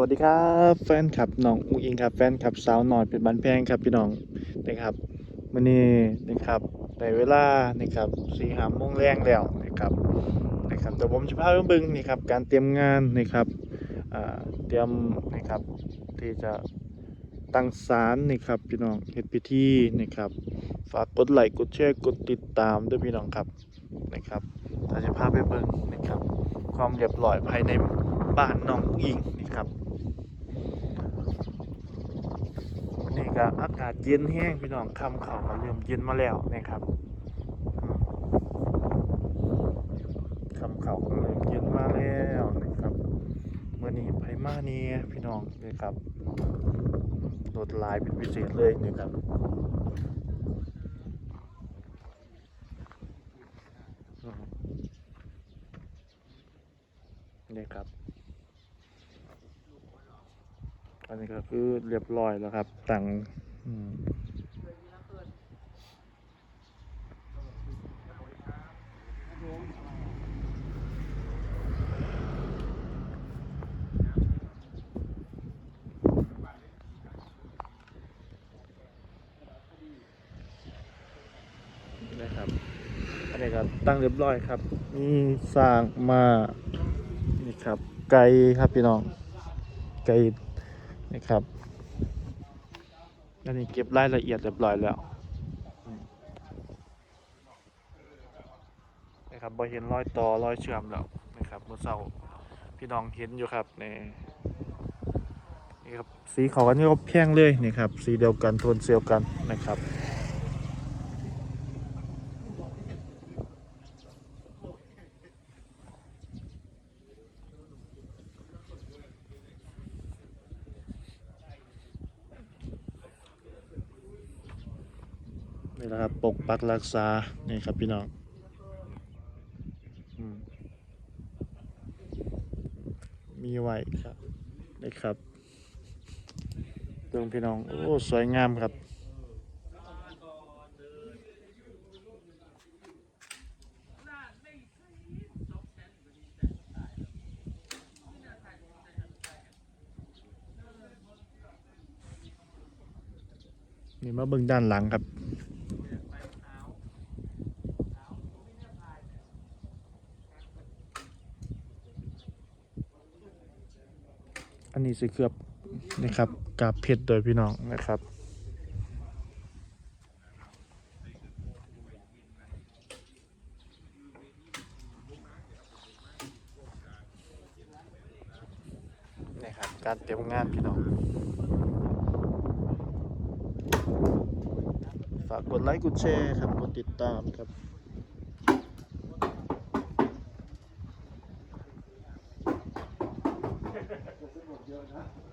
วัสดีครับแฟนคลับน้องอุ้งอิงครับแฟนคลับสาวหน่อยเป็นบันแพงครับพี่น้องนะครับมื้อนี้นะครับได้เวลานะครับสี่หาโมงแรงแล้วนะครับนะครับแต่ผมจะพาไปบิ่งนี่ครับการเตรียมงานนะครับอ่าเตรียมนะครับที่จะตั้งศาลนี่ครับพี่น้องเฮ็ดพิธีนะครับฝากกดไลค์กดแชร์กดติดตามด้วยพี่น้องครับนะครับถ้าจะพาไปเบิ่งนะครับความเรียบร้อยภายในบ้านน้องอิงนี่ครับ วันนี้ก็อากาศเย็นแห้งพี่น้องคำเขาก็เริ่มเย็นมาแล้วนะครับคำเขาก็เริ่มเย็นมาแล้วนะครับเมื่อนี้ไปมาเนี่ยพี่น้องนะครับโดดลายเป็นพิเศษเลยนะครับนี่ครับ อันนี้ก็คือเรียบร้อยแล้วครับตั้งนะครับอันนี้ก็ตั้งเรียบร้อยครับนี่สร้างมา นี่ครับ ไก่ครับพี่น้อง ไก่ นะครับอันนี้เก็บรายละเอียดเรียบร้อยแล้วนะครับบอเห็นรอยต่อรอยเชื่อมแล้วนะครับเมื่อเช้าพี่น้องเห็นอยู่ครับนี่นี่ครับสีขากันนี่ก็แพงเลยนี่ครับสีเดียวกันโทนเซียวกันนะครับ นี่แหละครับปกปักรักษา นี่ครับพี่น้องมีไว้ครับนี่ครับเรื่องพี่น้อง โอ้ สวยงามครับนี่มาเบิ่งด้านหลังครับ อันนี้สิเกือบนะครับกาบเพชรโดยพี่น้องนะครับนี่ครับการเตรียมงานพี่น้อง ฝากกดไลค์กดแชร์ครับกดติดตามครับ Huh?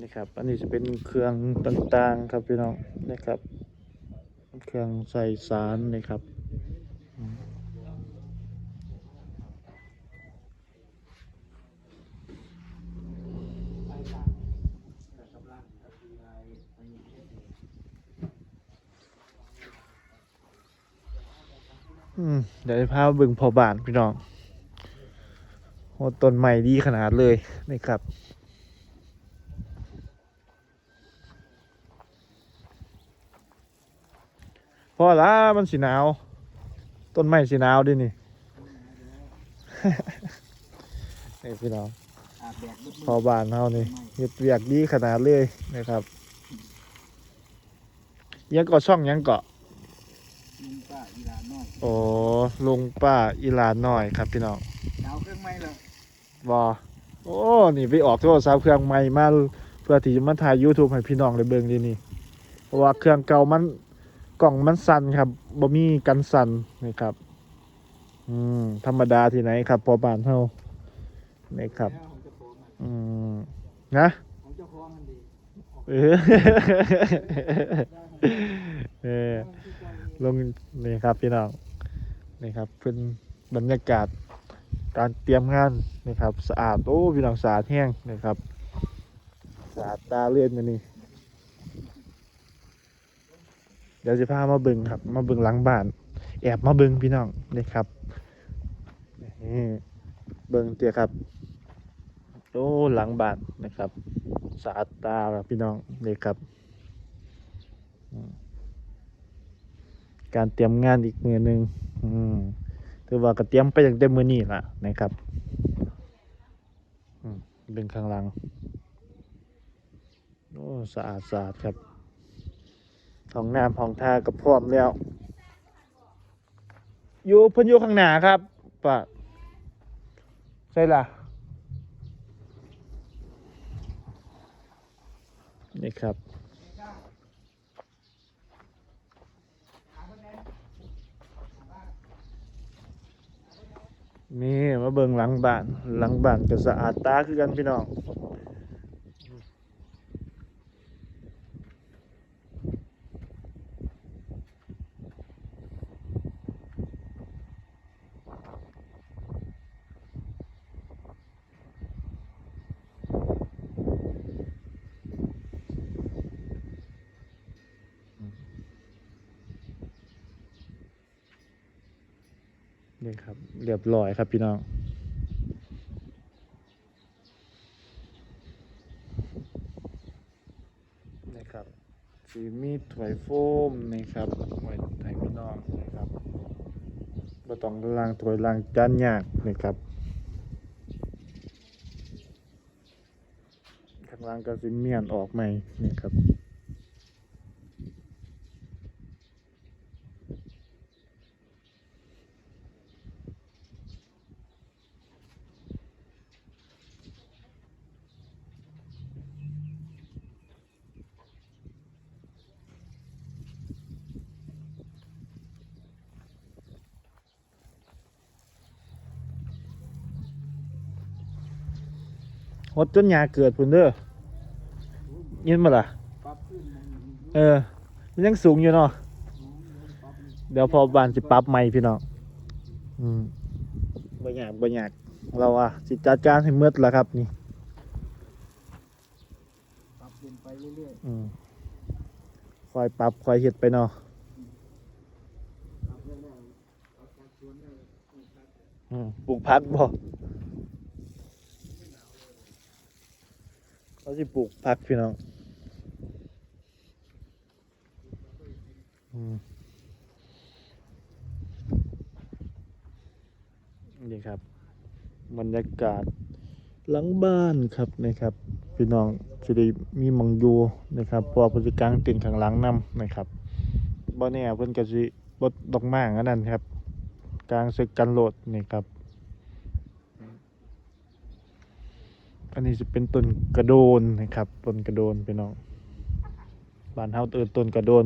นี่ครับ อันนี้จะเป็นเครื่องต่างๆครับพี่น้องนะครับ เครื่องใส่สารนี่ครับอืมเดี๋ยวจะพาบิ่งพอบานพี่น้องโอ้ต้นใหม่ดีขนาดเลยนี่ครับ พอละมันสีหนาว ต้นไม้สีหนาวดินี่นี่พี่น้องอาบแดดบึ้พอบ้านเฮานี่เฮ็ดเวียกดีขนาดเลยนะครับยังเกาะช่องยังเกาะลุงป้าอีหลานน้อยโอ้ลุงป้าอีหลานน้อยครับพี่น้องดาวเครื่องไม้เลยบอโอ้นี่ไปออกโทรศัพท์เครื่องใหม่มาเพื่อที่จะมาถ่าย YouTube ให้พี่น้องได้เบิ่งดีนี่เพราะว่าเครื่องเก่ามัน กล่องมันสั่นครับบ่มีกันสั่นนี่ครับ อืม ธรรมดาที่ไหนครับ พอบานเฮานี่ครับ อืม นะเออเออลงนี่ครับพี่น้องนี่ครับเป็นบรรยากาศการเตรียมงานนี่ครับ สะอาดโอ้พี่น้องสะอาดแห้งนี่ครับสะอาดตาเลือนมานี่ เดี๋ยวจะพามาบึงครับ มาบึงหลังบ้าน แอบมาบึงพี่น้องนี่ครับนี่เบึงเตียครับโอ้หลังบ้านนะครับสะอาดตาครับพี่น้องนี่ครับ การเตรียมงานอีกมือหนึ่งถือว่าก็เตรียมไปตั้งแต่มือนี้ละนะครับเป็นข้างหลังโอ้สะอาดสะอาดครับ ห้องน้ำห้องท่าก็พร้อมแล้ว อยู่เพิ่นอยู่ข้างหน้าครับปะใช่ล่ะ นี่ครับนี่มาเบิ่งหลังบ้าน หลังบ้านก็สะอาดตาคือกันพี่น้อง นี่ครับ เรียบร้อยครับพี่น้องนะครับสีมีดถวยโฟมนะครับไว้ไทยพี่น้องนะครับบ่ต้องล้างถวยล้างจานยากนะครับข้างล่างก็สิเมียนออกใหม่นี่ครับ หดจนหยาเกิดพุ่นเด้อยินมาล่ะ เออ มันยังสูงอยู่เนาะ เดี๋ยวพอบานสิปรับใหม่พี่น้อง อืมบ่ยากบ่ยากเราอะสิจัดการให้หมืดแล้วครับนี่ปรับเปลี่ยนไปเรื่อยอืมคอยปรับคอยเฮ็ดไปเนาะอืมปลูกพักบ่ เขาสิปลูกพักพี่น้องอืมนี่ครับ บรรยากาศหลังบ้านครับนะครับ พี่น้องจะได้มีมองยูนะครับพอพฤติกลางต็นท์ข้างหลังนํนะครับบ่แน่เพิ่นก็สิบ่ดอกไม้อันนั้นครับ กลางศึกกันโหลดนี่ครับ อั นนี้จะเป็นต้นกระโดนนะครับต้นกระโดนพี่น้องบ้านเฮาเอินต้นกระโดน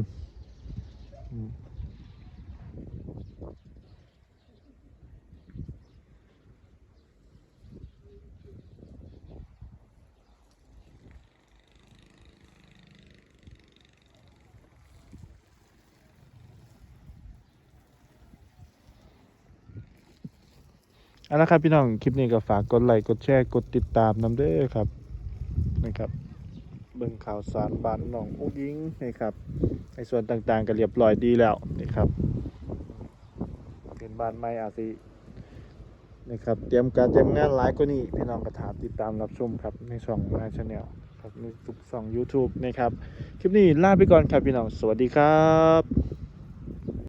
เอาละครับพี่น้องคลิปนี้ก็ฝากกดไลค์กดแชร์กดติดตามนำเด้อครับนะครับ เบิ่งข่าวสารบ้านน้องอุ้งยิงนะครับในส่วนต่างๆก็เรียบร้อยดีแล้วนะครับเป็นบ้านใหม่อาจสินะครับเตรียมการเตรียมงานหลายกว่านี้พี่น้องก็ถามติดตามรับชมครับในช่องงานชาแนลครับในทุกช่อง YouTube นะครับ คลิปนี้ลาไปก่อนครับพี่น้อง สวัสดีครับ